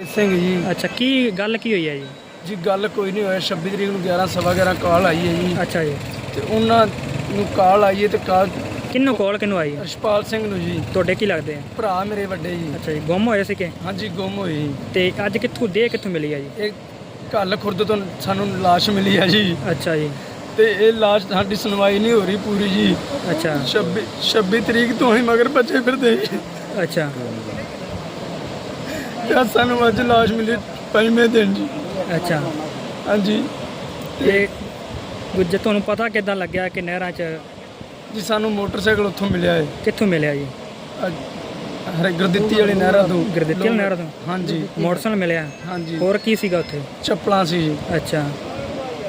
ਸਿੰਘ ਜੀ। ਅੱਛਾ ਕੀ ਗੱਲ ਕੀ ਹੋਈ ਹੈ ਜੀ? ਜੀ ਗੱਲ ਕੋਈ ਨਹੀਂ ਹੋਇਆ। 26 ਤਰੀਕ ਨੂੰ 11 ਸਵਾ 11 ਕਾਲ ਆਈ ਹੈ ਜੀ। ਅੱਛਾ ਜੀ। ਤੇ ਉਹਨਾਂ ਨੂੰ ਕਾਲ ਆਈ ਹੈ ਤੇ ਕਾਲ ਕਿੰਨੂੰ ਕਾਲ ਕਿੰਨੂੰ ਆਈ? ਹੈ? ਰਸ਼ਪਾਲ ਸਿੰਘ ਨੂੰ ਜੀ। ਤੁਹਾਡੇ ਕੀ ਲੱਗਦੇ ਆ? ਭਰਾ ਮੇਰੇ ਵੱਡੇ ਜੀ। ਅੱਛਾ ਜੀ ਗੁੰਮ ਹੋਏ ਸੀ ਕਿ ਹਾਂਜੀ ਗੁੰਮ ਹੋਏ ਜੀ। ਤੇ ਅੱਜ ਕਿੱਥੋਂ ਦੇ ਕਿੱਥੋਂ ਮਿਲੀ ਹੈ ਜੀ? ਇਹ ਕੱਲ ਖੁਰਦ ਤੋਂ ਸਾਨੂੰ ਲਾਸ਼ ਮਿਲੀ ਹੈ ਜੀ। ਅੱਛਾ ਜੀ। ਤੇ ਇਹ ਲਾਸ਼ ਸਾਡੀ ਸੁਣਵਾਈ ਨਹੀਂ ਹੋ ਰਹੀ ਪੂਰੀ ਜੀ। ਅੱਛਾ। 26 26 ਤਰੀਕ ਤੋਂ ਹੀ ਮਗਰ ਬੱਚੇ ਫਿਰਦੇ। ਅੱਛਾ। ਤੇ ਸਾਨੂੰ ਅੱਜ ਲਾਸ਼ ਮਿਲੀ ਪੰਜਵੇਂ ਦਿਨ ਜੀ ਅੱਛਾ। ਹਾਂਜੀ। ਤੇ ਗੁੱਜ ਤੁਹਾਨੂੰ ਪਤਾ ਕਿਦਾਂ ਲੱਗਿਆ ਕਿ ਨਹਿਰਾਂ 'ਚ ਜੀ ਸਾਨੂੰ ਮੋਟਰਸਾਈਕਲ ਉੱਥੋਂ ਮਿਲਿਆ ਹੈ ਕਿੱਥੋਂ ਮਿਲਿਆ ਜੀ? ਅੱਜ ਹਰੇ ਗੁਰਦਿੱਤੀ ਵਾਲੀ ਨਹਿਰਾਂ ਤੋਂ। ਗੁਰਦਿੱਤੀ ਵਾਲੀ ਨਹਿਰ ਤੋਂ? ਹਾਂਜੀ। ਮੋਟਰਸਾਈਕਲ ਮਿਲਿਆ? ਹਾਂਜੀ। ਹੋਰ ਕੀ ਸੀਗਾ ਉੱਥੇ? ਚੱਪਲਾਂ ਸੀ ਜੀ। ਅੱਛਾ।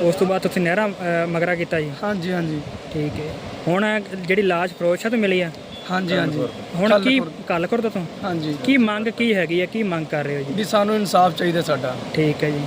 ਉਸ ਤੋਂ ਬਾਅਦ ਤੁਸੀਂ ਨਹਿਰਾਂ ਮਗਰਾ ਕੀਤਾ ਜੀ? ਹਾਂਜੀ ਹਾਂਜੀ। ਠੀਕ ਹੈ ਹੁਣ ਜਿਹੜੀ ਲਾਸ਼ ਫਰੋਸ਼ਾ ਤੋਂ ਮਿਲੀ ਆ? ਹਾਂਜੀ ਹਾਂਜੀ। ਹੁਣ ਕੀ ਕੱਲ ਕਰ ਤੋਂ? ਹਾਂਜੀ। ਕੀ ਮੰਗ ਕੀ ਹੈਗੀ ਹੈ? ਕੀ ਮੰਗ ਕਰ ਰਹੇ ਹੋ ਜੀ? ਵੀ ਸਾਨੂੰ ਇਨਸਾਫ ਚਾਹੀਦਾ ਸਾਡਾ। ਠੀਕ ਹੈ ਜੀ।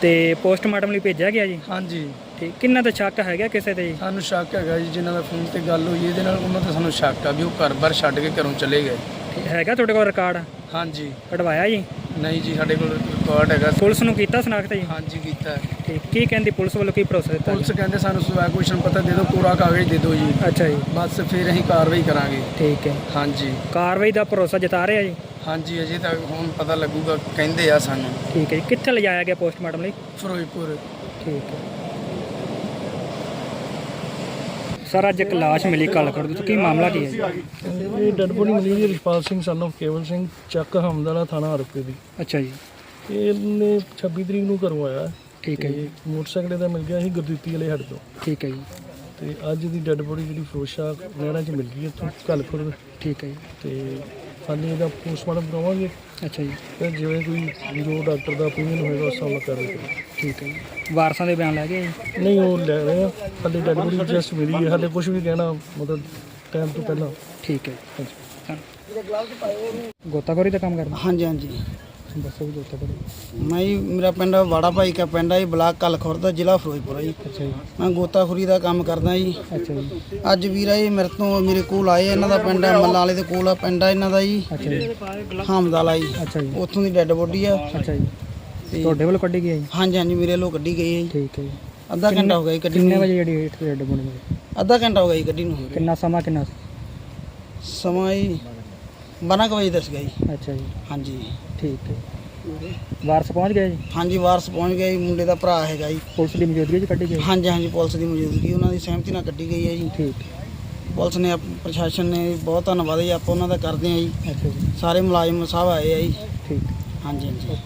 ਤੇ ਪੋਸਟਮਾਰਟਮ ਲਈ ਭੇਜਿਆ ਗਿਆ ਜੀ? ਹਾਂਜੀ। ਠੀਕ। ਕਿੰਨਾ ਤਾਂ ਸ਼ੱਕ ਹੈਗਾ ਕਿਸੇ ਤੇ ਜੀ? ਸਾਨੂੰ ਸ਼ੱਕ ਹੈਗਾ ਜੀ ਜਿਨ੍ਹਾਂ ਦਾ ਫੋਨ ਤੇ ਗੱਲ ਹੋਈ ਇਹਦੇ ਨਾਲ ਉਹਨਾਂ ਤੇ ਸਾਨੂੰ ਸ਼ੱਕ ਆ ਵੀ ਉਹ ਘਰ-ਬਾਰ ਛੱਡ ਕੇ ਘਰੋਂ ਚਲੇ ਗਏ। ਠੀਕ, ਹੈਗਾ ਤੁਹਾਡੇ ਕੋਲ ਰਿਕਾਰਡ? ਹਾਂਜੀ। ਕਢਵਾਇਆ ਜੀ? ਨਹੀਂ ਜੀ ਸਾਡੇ ਕੋਲ ਰਿਕਾਰਡ ਹੈਗਾ। ਪੁਲਿਸ ਨੂੰ ਕੀਤਾ ਸਨਾਖਤ ਜੀ? ਹਾਂਜੀ ਕੀਤਾ ਹੈ। ਠੀਕ ਕੀ ਕਹਿੰਦੀ ਪੁਲਿਸ ਵੱਲੋਂ ਕੀ ਭਰੋਸਾ ਦਿੱਤਾ ਪੁਲਿਸ ਕਹਿੰਦੇ ਸਾਨੂੰ ਸਵਾ ਕੁਐਸਚਨ ਪਤਾ ਦੇ ਦਿਓ ਪੂਰਾ ਕਾਗਜ਼ ਦੇ ਦਿਓ ਜੀ। ਅੱਛਾ ਜੀ। ਬਸ ਫਿਰ ਅਸੀਂ ਕਾਰਵਾਈ ਕਰਾਂਗੇ। ਠੀਕ ਹੈ। ਹਾਂਜੀ। ਕਾਰਵਾਈ ਦਾ ਭਰੋਸਾ ਜਤਾ ਰਹੇ ਆ ਜੀ? ਹਾਂਜੀ ਅਜੇ ਤੱਕ ਹੁਣ ਪਤਾ ਲੱਗੂਗਾ ਕਹਿੰਦੇ ਆ ਸਾਨੂੰ। ਠੀਕ ਹੈ ਜੀ। ਕਿੱਥੇ ਲਿਜਾਇਆ ਗਿਆ ਪੋਸਟਮਾਰਟਮ ਲਈ? ਫਿਰੋਜ਼ਪੁਰ। ਠੀਕ ਹੈ। ਸਰ ਅੱਜ ਇੱਕ ਲਾਸ਼ ਮਿਲੀ ਕੱਲ ਕਰ ਤੋਂ ਕੀ ਮਾਮਲਾ ਕੀ ਹੈ ਜੀ? ਇਹ ਡੈਡ ਬੋਡੀ ਮਿਲੀ ਜੀ ਰਿਸ਼ਪਾਲ ਸਿੰਘ ਸਨ of ਕੇਵਲ ਸਿੰਘ ਚੱਕ ਹਮਦਲਾ ਥਾਣਾ ਹਰਪੇ ਦੀ। ਅੱਛਾ ਜੀ। ਇਹਨੇ 26 ਤਰੀਕ ਨੂੰ ਘਰੋਂ ਆਇਆ। ਠੀਕ ਹੈ ਜੀ। ਮੋਟਰਸਾਈਕਲ ਦਾ ਮਿਲ ਗਿਆ ਸੀ ਗੁਰਦੀਪੀ ਵਾਲੇ ਹੱਡ ਤੋਂ। ਠੀਕ ਹੈ ਜੀ। ਤੇ ਅੱਜ ਦੀ ਡੈਡ ਬੋਡੀ ਜਿਹੜੀ ਫਰੋਸ਼ਾ ਨਹਿਰਾਂ 'ਚ ਮਿਲ ਗਈ ਇੱਥੋਂ ਕਲਪੁਰ ਠੀਕ ਹੈ ਜੀ। ਤੇ ਸਾਨੂੰ ਇਹਦਾ ਪੋਸਟਮਾਰਟਮ ਕਰਾਵਾਂਗੇ। ਅੱਛਾ ਜੀ। ਤੇ ਜਿਵੇਂ ਕੋਈ ਜੋ ਡਾਕਟਰ ਦਾ opinion ਹੋਏਗਾ ਉਸ ਹਿਸਾਬ ਨਾਲ ਕਰਾਂਗੇ ਠੀਕ ਹੈ ਜੀ। ਵਾਰਸਾਂ ਦੇ ਬਿਆਨ ਲੈ ਗਏ ਜੀ? ਨਹੀਂ ਉਹ ਲੈ ਰਹੇ ਆ। ਹਾਲੇ ਡੈਡ ਬੋਡੀ ਜਸਟ ਮਿਲੀ ਹੈ। ਹਾਲੇ ਕੁਝ ਵੀ ਕਹਿਣਾ ਮਤਲਬ ਟਾਈਮ ਤੋਂ ਪਹਿਲਾਂ। ਠੀਕ ਹੈ ਜੀ। ਗੋਤਾਖੋਰੀ ਦਾ ਕੰਮ ਕਰਦਾ ਹਾਂਜੀ ਹਾਂਜੀ। ਦੱਸੋ ਮੈਂ ਜੀ ਮੇਰਾ ਪਿੰਡ ਵਾੜਾ ਭਾਈ ਕਾ ਪਿੰਡ ਹੈ ਜੀ ਬਲਾਕ ਕਲਖੁਰ ਦਾ ਜ਼ਿਲ੍ਹਾ ਫਿਰੋਜ਼ਪੁਰ ਹੈ ਜੀ। ਅੱਛਾ ਜੀ। ਮੈਂ ਗੋਤਾਖੋਰੀ ਦਾ ਕੰਮ ਕਰਦਾ ਜੀ। ਅੱਛਾ ਜੀ। ਅੱਜ ਵੀਰਾ ਜੀ ਮੇਰੇ ਤੋਂ ਮੇਰੇ ਕੋਲ ਆਏ ਇਹਨਾਂ ਦਾ ਪਿੰਡ ਵਾਲੇ ਦੇ ਕੋਲ ਆ ਪਿੰਡ ਆ ਇਹਨਾਂ ਦਾ ਜੀ। ਅੱਛਾ ਜੀ। ਹਾਮਦਾਲਾ ਜੀ। ਅੱਛਾ ਜੀ। ਉੱਥੋਂ ਦੀ ਡੈੱਡ ਬੋਡੀ ਆ। ਅੱਛਾ ਜੀ। ਤੇ ਤੁਹਾਡੇ ਵੱਲੋਂ ਕੱਢੀ ਗਈ ਹੈ ਜੀ? ਹਾਂਜੀ ਹਾਂਜੀ ਮੇਰੇ ਲੋ ਗੱਡੀ ਗਈ ਹੈ ਜੀ। ਠੀਕ ਹੈ ਜੀ। ਅੱਧਾ ਘੰਟਾ ਹੋ ਗਿਆ ਜੀ ਗੱਡੀ ਕਿੰਨੇ ਨੂੰ। ਵਜੇ ਜਿਹੜੀ ਇੱਥੇ ਰੈੱਡ ਬਣੀ? ਅੱਧਾ ਘੰਟਾ ਹੋ ਗਿਆ ਜੀ ਗੱਡੀ ਨੂੰ। ਕਿੰਨਾ ਸਮਾਂ ਕਿੰਨਾ? ਸੀ? ਸਮਾਂ ਜੀ 12 ਕੁ ਵਜੇ ਦੱਸ ਗਿਆ ਜੀ। ਅੱਛਾ ਜੀ। ਹਾਂਜੀ। ਠੀਕ ਹੈ। ਵਾਰਸ ਪਹੁੰਚ ਗਏ ਜੀ? ਹਾਂਜੀ ਵਾਰਸ ਪਹੁੰਚ ਗਿਆ ਜੀ। ਮੁੰਡੇ ਦਾ ਭਰਾ ਹੈਗਾ ਜੀ। ਪੁਲਿਸ ਦੀ ਮੌਜੂਦਗੀ 'ਚ ਕੱਢੀ ਗਈ? ਹਾਂਜੀ ਹਾਂਜੀ ਪੁਲਿਸ ਦੀ ਮੌਜੂਦਗੀ। ਉਹਨਾਂ ਦੀ ਸਹਿਮਤੀ ਨਾਲ ਕੱਢੀ ਗਈ ਹੈ ਜੀ। ਠੀਕ ਪੁਲਿਸ ਨੇ ਆਪ- ਪ੍ਰਸ਼ਾਸਨ ਨੇ ਬਹੁਤ ਧੰਨਵਾਦ ਜੀ। ਆਪਾਂ ਉਹਨਾਂ ਦਾ ਕਰਦੇ ਹਾਂ ਜੀ। ਅੱਛਾ ਜੀ। ਸਾਰੇ ਮੁਲਾਜ਼ਮ ਸਾਹਿਬ ਆਏ ਆ ਜੀ। ਠੀਕ ਹਾਂਜੀ ਹਾਂਜੀ।